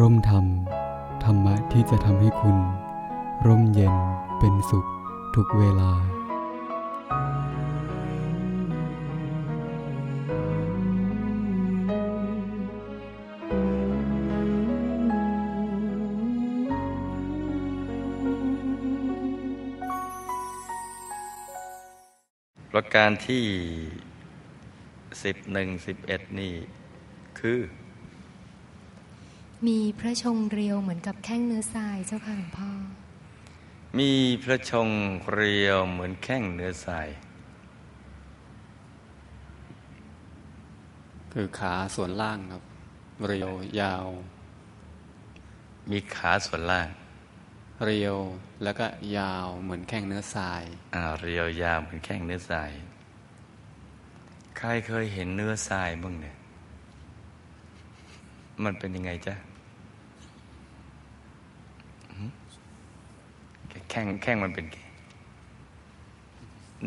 ร่มธรรม ธรรมะที่จะทำให้คุณ ร่มเย็นเป็นสุขทุกเวลา ประการที่สิบหนึ่งสิบเอ็ดนี่คือ มีพระชงเรียวเหมือนกับแข้งเนื้อทรายเจ้าค่ะหลวงพ่อ มีพระชงเรียวเหมือนแข้งเนื้อทราย คือขาส่วนล่างครับ เรียวยาว มีขาส่วนล่าง เรียวแล้วก็ยาวเหมือนแข้งเนื้อทราย อ่า เรียวยาวเหมือนแข้งเนื้อทราย ใครเคยเห็นเนื้อทรายบ้างเนี่ย มันเป็นยังไงจ๊ะหืม แข้งแข้งมันเป็นไง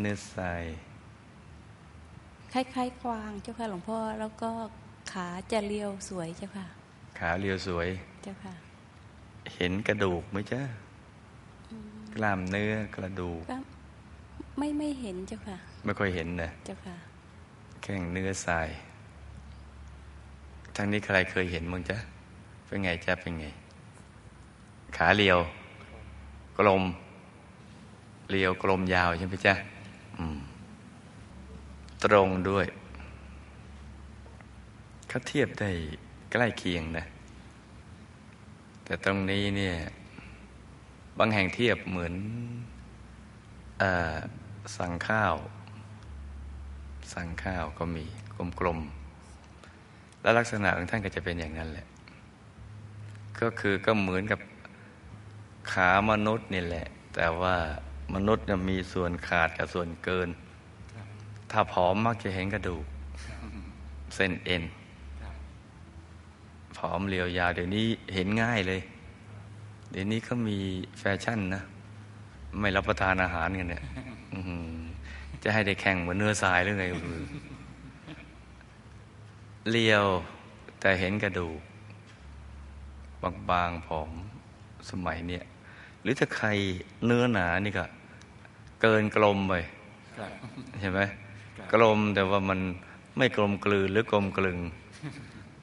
เนื้อทรายคล้ายๆกวางเจ้าค่ะหลวงพ่อแล้วก็ขาจะเรียวสวยเจ้าค่ะ ขาเรียวสวยเจ้าค่ะ เห็นกระดูกไหมจ๊ะกล้ามเนื้อกระดูกก็ไม่ไม่เห็นเจ้าค่ะ ไม่ค่อยเห็นนะเจ้าค่ะแข้งเนื้อทรายทางนี้ใครเคยเห็นมั้งจ๊ะเป็นไงจ๊ะเป็นไง ขาเรียว กลมเรียวกลมยาวใช่ไหมจ๊ะตรงด้วยเขาเทียบได้ใกล้เคียงนะ แต่ตรงนี้เนี่ย บางแห่งเทียบเหมือนอสั่งข้าว สั่งข้าวก็มีกลมๆแล้วลักษณะของท่านก็จะเป็นอย่างนั้นแหละ ก็คือก็เหมือนกับ ขามนุษย์นี่แหละ แต่ว่ามนุษย์เนี่ยมีส่วนขาดกับส่วนเกิน ถ้าผอมมักจะเห็นกระดูก เส้นเอ็นผอมเรียวยาวเดี๋ยวนี้เห็นง่ายเลย เดี๋ยวนี้เขามีแฟชั่นนะ ไม่รับประทานอาหารกันเนี่ยจะให้ได้แข่งเหมือนเนื้อทรายหรือไงก็ไม่รู้เลียวแต่เห็นกระดูก บางๆผอมสมัยเนี้ย หรือถ้าใครเนื้อหนานี่ก็ เกินกลมไปใช่ไหมกลมแต่ว่ามันไม่กลมกลืนหรือกลมกลึง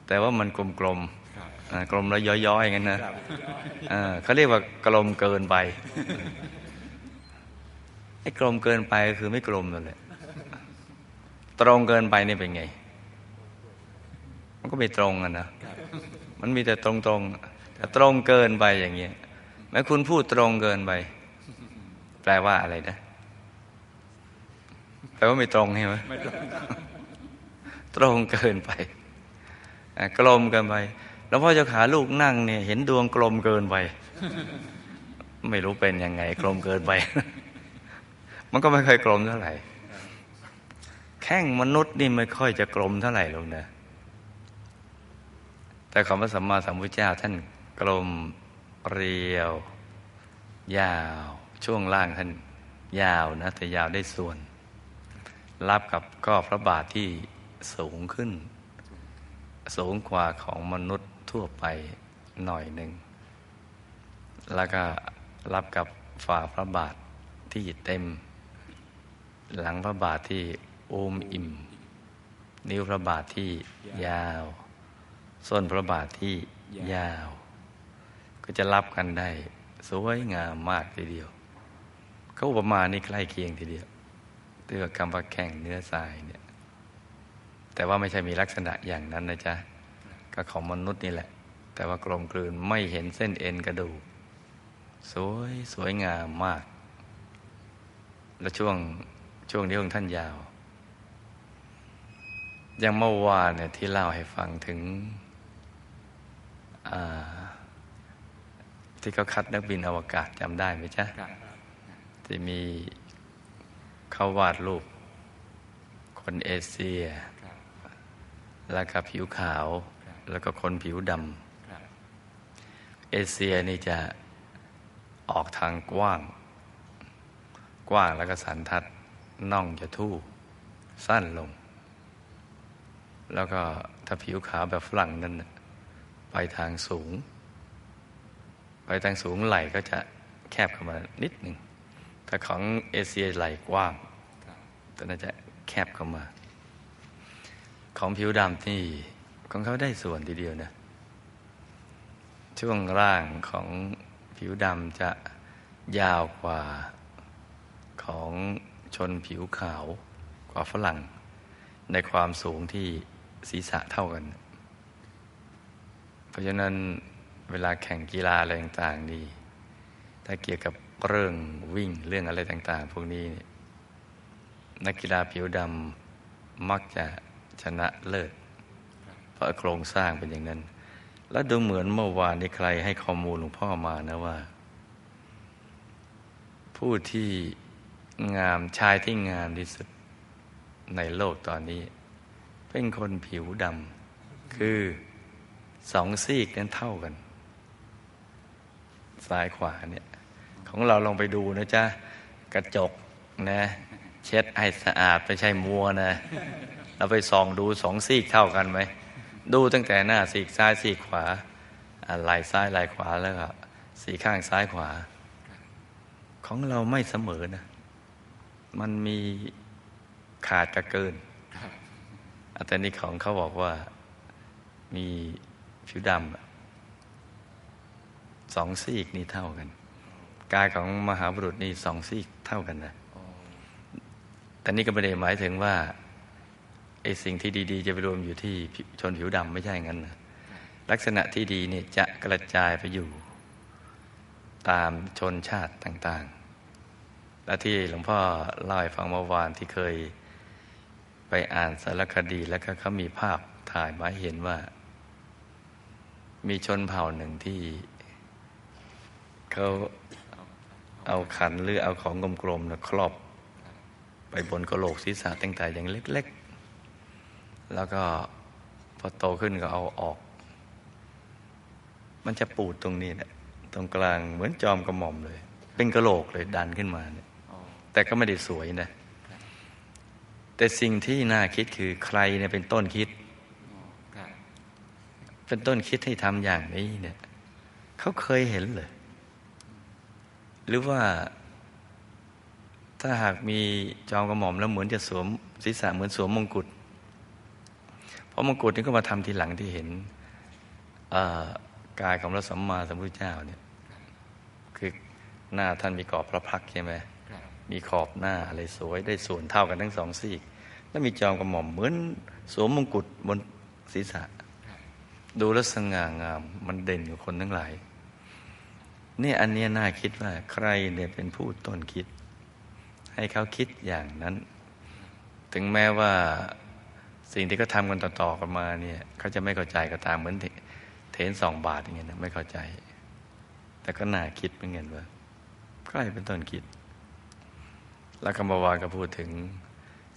แต่ว่ามันกลมกลมๆอ่ากลมแล้วย้อยๆอย่างนั้นนะอ่าเขาเรียกว่ากลมเกินไปไอ้กลมเกินไปก็คือไม่กลมนั่นแหละตรงเกินไปนี่เป็นไง มันก็ไม่ตรงอะนะมันมีแต่ตรงตรงๆแต่ตรงเกินไปอย่างเงี้ย แม้คุณพูดตรงเกินไป แปลว่าอะไรนะ แปลว่าไม่ตรงใช่ไหมตรงเกินไปอะกลมเกินไป แล้วพ่อเจ้าขาลูกนั่งเนี่ย เห็นดวงกลมเกินไป ไม่รู้เป็นยังไง กลมเกินไป มันก็ไม่ค่อยกลมเท่าไหร่ แข้งมนุษย์นี่ไม่ค่อยจะกลมเท่าไหร่ลงนะแต่ของพระสัมมาสัมพุทธเจ้าท่านกลม เรียว ยาว ช่วงล่างท่านยาวนะแต่ยาวได้ส่วน รับกับก็พระบาทที่สูงขึ้น สูงกว่าของมนุษย์ทั่วไปหน่อยหนึ่ง แล้วก็รับกับฝ่าพระบาทที่เต็ม หลังพระบาทที่โอมอิ่ม นิ้วพระบาทที่ยาว ส้นพระบาทที่ยาว ก็จะรับกันได้ สวยงามมากทีเดียว เขาอุปมานี่ใกล้เคียงทีเดียวเตือกำปะแข่งเนื้อทรายเนี่ย แต่ว่าไม่ใช่มีลักษณะอย่างนั้นนะจ๊ะ ก็ของมนุษย์นี่แหละ แต่ว่ากลมกลืนไม่เห็นเส้นเอ็นกระดูก สวยสวยงามมาก แล้วช่วงช่วงนี้ของท่านยาว อย่างเมื่อวานเนี่ยที่เล่าให้ฟังถึง อ่า ที่เขาคัดนักบินอวกาศจำได้ไหมจ๊ะที่มีเขาวาดรูป คนเอเชีย แล้วก็ผิวขาว แล้วก็คนผิวดำเอเชียนี่จะออกทางกว้าง กว้างแล้วก็สันทัดน่องจะทู่ สั้นลง แล้วก็ถ้าผิวขาวแบบฝรั่งนั่นน่ะไปทางสูงค ไปทางสูงไหลก็จะแคบเข้ามานิดหนึ่งถ้าของเอเชียไหลกว้างก็น่าจะแคบเข้ามา ของผิวดำที่ของเขาได้ส่วนทีเดียวนะช่วงล่างของผิวดำจะยาวกว่าของชนผิวขาวกว่าฝรั่ง ในความสูงที่ศีรษะเท่ากัน เพราะฉะนั้น เวลาแข่งกีฬาอะไรต่างๆนี่ถ้าเกี่ยวกับเรื่องวิ่งเรื่องอะไรต่าง ๆ พวกนี้นักกีฬาผิวดำมักจะชนะเลิศเพราะโครงสร้างเป็นอย่างนั้น แล้วดูเหมือนเมื่อวานนี้ใครให้ข้อมูลหลวงพ่อมานะว่า ผู้ที่งามชายที่งามที่สุดในโลกตอนนี้ เป็นคนผิวดำคือสองซีกนั้นเท่ากัน ซ้ายขวาเนี่ย ของเราลองไปดูนะจ๊ะ กระจกนะ เช็ดให้สะอาดไม่ใช่มัวนะ เราไปส่องดูสองซีกเท่ากันไหม ดูตั้งแต่หน้าซีกซ้ายซีกขวาอ่าไหล่ซ้ายไหล่ขวาแล้วก็สีข้างซ้ายขวา ของเราไม่เสมอนะ มันมีขาดกระเกินอาแต่นี้ของเขาบอกว่ามีผิวดำ สองซีกนี่เท่ากัน กายของมหาบุรุษนี่สองซีกเท่ากันนะแต่นี่ก็ไม่ได้หมายถึงว่าไอ้สิ่งที่ดี ๆ จะไปรวมอยู่ที่ชนผิวดำไม่ใช่งั้นนะลักษณะที่ดีเนี่ยจะกระจายไปอยู่ ตามชนชาติต่างๆ และที่หลวงพ่อเล่าให้ฟังเมื่อวานที่เคยไปอ่านสารคดีแล้วก็เขามีภาพถ่ายมาเห็นว่า มีชนเผ่าหนึ่งที่ เขาเอาขันหรือเอาของกลมๆนะครอบไปบนกระโหลกศีรษะตั้งแต่อย่างเล็ก ๆ แล้วก็พอโตขึ้นก็เอาออก มันจะปูดตรงนี้นะตรงกลางเหมือนจอมกระหม่อมเลย เป็นกระโหลกเลยดันขึ้นมาเนี่ยแต่ก็ไม่ได้สวยนะ แต่สิ่งที่น่าคิดคือใครเนี่ยเป็นต้นคิด เป็นต้นคิดให้ทำอย่างนี้เนี่ยเขาเคยเห็นเลย หรือว่า ถ้าหากมีจอมกระหม่อมแล้วเหมือนจะสวมศีรษะเหมือนสวมมงกุฎเพราะมงกุฎนี่ก็มาทำทีหลังที่เห็นกายของพระสัมมาสัมพุทธเจ้าเนี่ยคือหน้าท่านมีกรอบพระพักตร์ใช่ไหมมีขอบหน้าอะไรสวยได้ส่วนเท่ากันทั้งสองซีกแล้วมีจอมกระหม่อมเหมือนสวมมงกุฎบนศีรษะ ดูแล้วสง่างามมันเด่นกว่าคนทั้งหลาย เนี่ยอันเนี้ยน่าคิดว่าใครเนี่ยเป็นผู้ต้นคิด ให้เขาคิดอย่างนั้น ถึงแม้ว่าสิ่งที่เขาทำกันต่อๆกันมาเนี่ยเขาจะไม่เข้าใจก็ตามเหมือนเทนสองบาทอย่างเงี้ยนะไม่เข้าใจ แต่ก็น่าคิดเหมือนกันว่าใครเป็นต้นคิด แล้วกรรมวาก็พูดถึง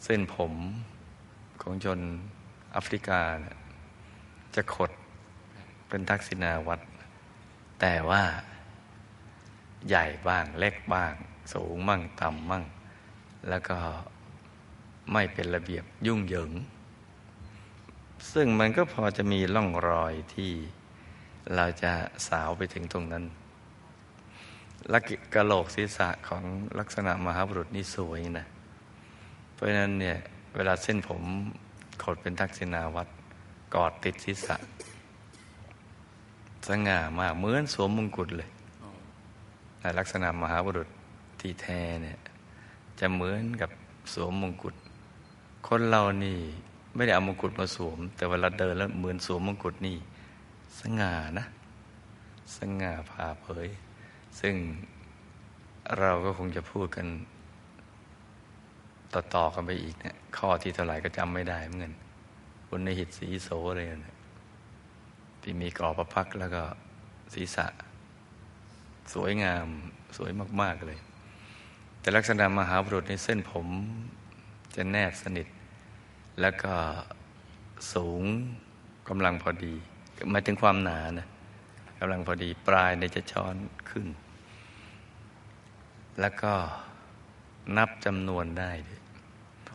เส้นผมของชนแอฟริกาจะขดเป็นทักษิณาวัดแต่ว่า ใหญ่บ้าง เล็กบ้าง สูงมั่งต่ำมั่ง แล้วก็ไม่เป็นระเบียบยุ่งเหยิง ซึ่งมันก็พอจะมีร่องรอยที่เราจะสาวไปถึงตรงนั้นลักกะโหลกศีรษะของลักษณะมหาบุรุษนี่สวยนะ เพราะนั้นเนี่ยเวลาเส้นผมขดเป็นทักษิณาวัดกอดติดศีรษะสง่ามากเหมือนสวมมงกุฎเลย ลักษณะมหาบุรุษที่แท้เนี่ยจะเหมือนกับสวมมงกุฎคนเรานี่ไม่ได้เอามงกุฎมาสวม แต่เวลาเดินแล้วเหมือนสวมมงกุฎนี่ สง่านะ สง่าผ่าเผย ซึ่งเราก็คงจะพูดกัน ต่อๆกันไปอีกเนะี่ยข้อที่เท่าไหร่ก็จำไม่ได้เหมือนกันบนในหิตสีโสอะไรเนี่ยที่มีกรอบประพักแล้วก็ศีรษะ สวยงามสวยมาก ๆ เลย แต่ลักษณะมหาบุรุษในเส้นผมจะแนบสนิท แล้วก็สูงกำลังพอดีหมายถึงความหนานะกำลังพอดีปลายในจะช้อนขึ้น แล้วก็นับจำนวนได้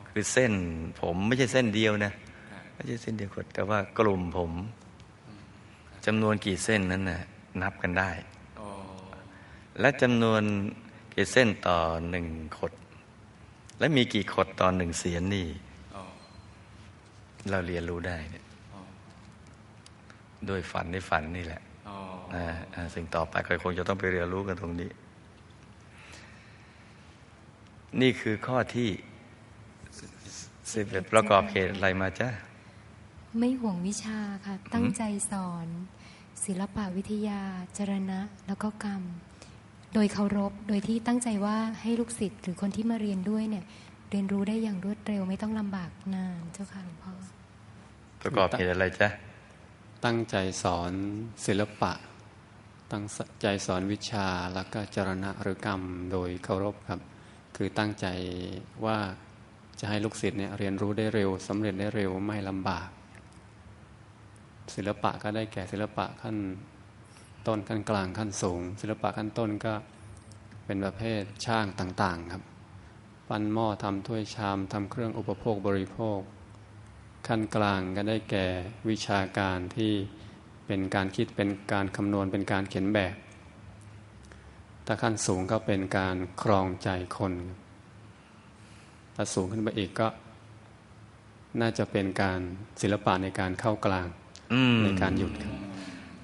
คือเส้นผมไม่ใช่เส้นเดียวนะไม่ใช่เส้นเดียวกดแต่ว่ากลุ่มผมจำนวนกี่เส้นนั้นน่ะนับกันได้ และจำนวนกี่เส้นต่อหนึ่งขด และมีกี่ขดต่อหนึ่งเสียนนี่เราเรียนรู้ได้เนี่ยด้วยฝันในฝันนี่แหละนะสิ่งต่อไปก็คงจะต้องไปเรียนรู้กันตรงนี้ นี่คือข้อที่สิบเอ็ดประกอบเหตุอะไรมาจ้าไม่ห่วงวิชาค่ะ ตั้งใจสอน ศิลปวิทยา จรณะ แล้วก็กรรม โดยเคารพโดยที่ตั้งใจว่าให้ลูกศิษย์หรือคนที่มาเรียนด้วยเนี่ย เรียนรู้ได้อย่างรวดเร็วไม่ต้องลำบากนานเจ้าค่ะหลวงพ่อประกอบเหตุอะไรจ้าตั้งใจสอนศิลปะ ตั้งใจสอนวิชาแล้วก็จรณะหรือกรรมโดยเคารพครับ คือตั้งใจว่าจะให้ลูกศิษย์เนี่ยเรียนรู้ได้เร็วสำเร็จได้เร็วไม่ลำบาก ศิลปะก็ได้แก่ศิลปะขั้น ต้นขั้นกลางขั้นสูง ศิลปะขั้นต้นก็เป็นประเภทช่างต่างๆครับ ปั้นหม้อทำถ้วยชามทำเครื่องอุปโภคบริโภค ขั้นกลางก็ได้แก่วิชาการที่เป็นการคิดเป็นการคำนวณเป็นการเขียนแบบถ้าขั้นสูงก็เป็นการครองใจคนถ้าสูงขึ้นไปอีกก็ น่าจะเป็นการศิลปะในการเข้ากลางอืมในการหยุดครับ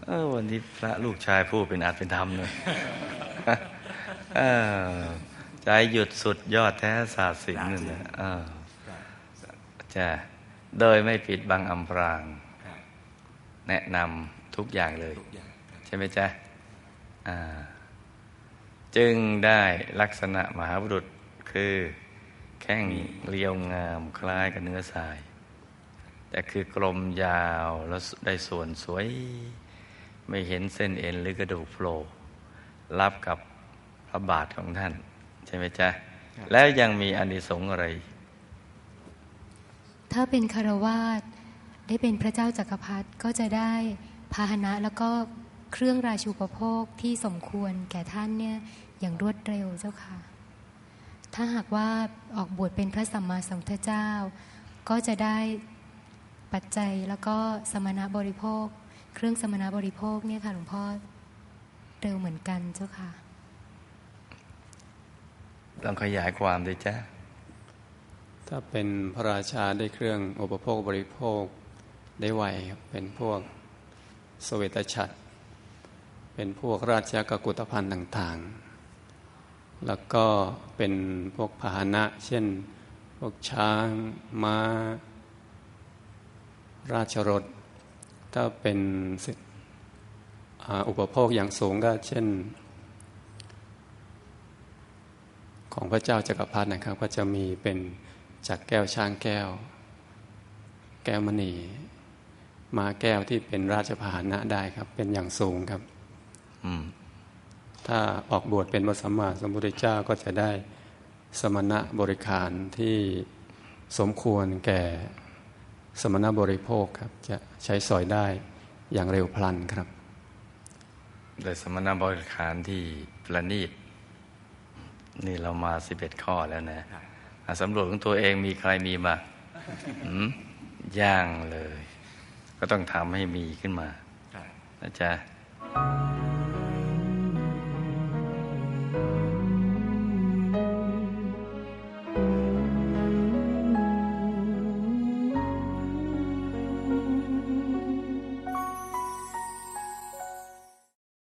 เออวันนี้พระลูกชายพูดเป็นอาจเป็นธรรมเลยเออใจหยุดสุดยอดแท้ศาสตร์ศิลป์นั่นแหละจะโดยไม่ปิดบังอำพราง แนะนำทุกอย่างเลย ใช่ไหมจ๊ะอ่าจึงได้ลักษณะมหาบุรุษคือแข้งเรียวงามคล้ายกับเนื้อทราย แต่คือกลมยาวแล้วได้ส่วนสวย ไม่เห็นเส้นเอ็นหรือกระดูกโผล่รับกับพระบาทของท่าน ใช่ไหมจ๊ะ แล้วยังมีอานิสงส์อะไร ถ้าเป็นคารวาสได้เป็นพระเจ้าจักรพรรดิก็จะได้พาหนะแล้วก็เครื่องราชูปโภคที่สมควรแก่ท่านเนี่ยอย่างรวดเร็วเจ้าค่ะ ถ้าหากว่าออกบวชเป็นพระสัมมาสัมพุทธเจ้า ก็จะได้ปัจจัยแล้วก็สมณบริโภค เครื่องสมณบริโภคเนี่ยค่ะหลวงพ่อเร็วเหมือนกันเจ้าค่ะ ต้องขยายความด้วยจ้ะถ้าเป็นพระราชาได้เครื่องอุปโภคบริโภคได้ไวครับเป็นพวกสเวตฉัตรเป็นพวกราชกกุฏภัณฑ์ต่างๆ แล้วก็เป็นพวกพาหนะ เช่น พวกช้างม้า ราชรถ ถ้าเป็นสิอ่าอุปโภคอย่างสูงก็เช่น ของพระเจ้าจักรพรรดินะครับ ก็จะมีเป็นจากแก้วช้างแก้ว แก้วมณีมาแก้วที่เป็นราชพาหนะได้ครับ เป็นอย่างสูงครับอืมถ้าออกบวชเป็นพระสัมมาสัมพุทธเจ้าก็จะได้สมณะบริขารที่สมควรแก่ สมณะบริโภคครับ จะใช้สอยได้อย่างเร็วพลันครับ โดยสมณบริขารที่ประณีตนี่เรามาสิบเอ็ดข้อแล้วนะอะสำรวจของตัวเองมีใครมีมาหืมย่างเลย ก็ต้องทำให้มีขึ้นมานะจ๊ะ